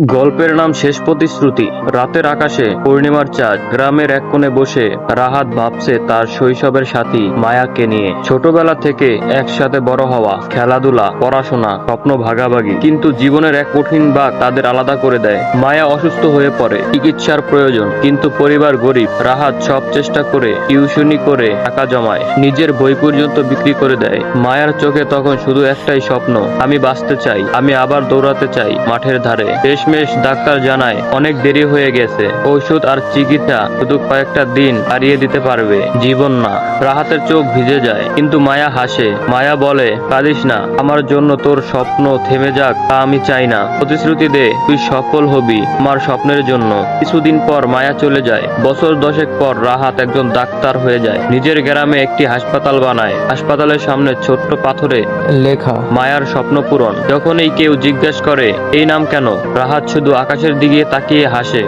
গল্পের নাম শেষ প্রতিশ্রুতি। রাতের আকাশে পূর্ণিমার চাঁদ। গ্রামের এক কোণে বসে রাহাত ভাবছে তার শৈশবের সাথী মায়াকে নিয়ে। ছোটবেলা থেকে একসাথে বড় হওয়া, খেলাধুলা, পড়াশোনা, স্বপ্ন ভাগাভাগি, কিন্তু জীবনের এক কঠিন ভাগ তাদের আলাদা করে দেয়। মায়া অসুস্থ হয়ে পড়ে, চিকিৎসার প্রয়োজন, কিন্তু পরিবার গরিব। রাহাত সব চেষ্টা করে, টিউশনি করে টাকা জমায়, নিজের বই পর্যন্ত বিক্রি করে দেয়। মায়ার চোখে তখন শুধু একটাই স্বপ্ন, আমি বাঁচতে চাই, আমি আবার দৌড়াতে চাই মাঠের ধারে। শেষমেশ ডাক্তার জানায় অনেক দেরি হয়ে গেছে ঔষধ আর চিকিৎসা শুধু কয়েকটা দিন হারিয়ে দিতে পারবে জীবন না। রাহাতের চোখ ভিজে যায় কিন্তু মায়া হাসে। মায়া বলে কাঁদিস না আমার জন্য তোর স্বপ্ন থেমে যাক তা আমি চাই না। প্রতিশ্রুতি দে তুই সফল হবি আমার স্বপ্নের জন্য। কিছুদিন পর মায়া চলে যায়। বছর দশেক পর রাহাত একজন ডাক্তার হয়ে যায়। নিজের গ্রামে একটি হাসপাতাল বানায়। হাসপাতালের সামনে ছোট্ট পাথরে লেখা। মায়ার স্বপ্ন পূরণ। যখনই কেউ জিজ্ঞেস করে এই নাম কেন? রাহাত শুধু আকাশের দিকে তাকিয়ে হাসে।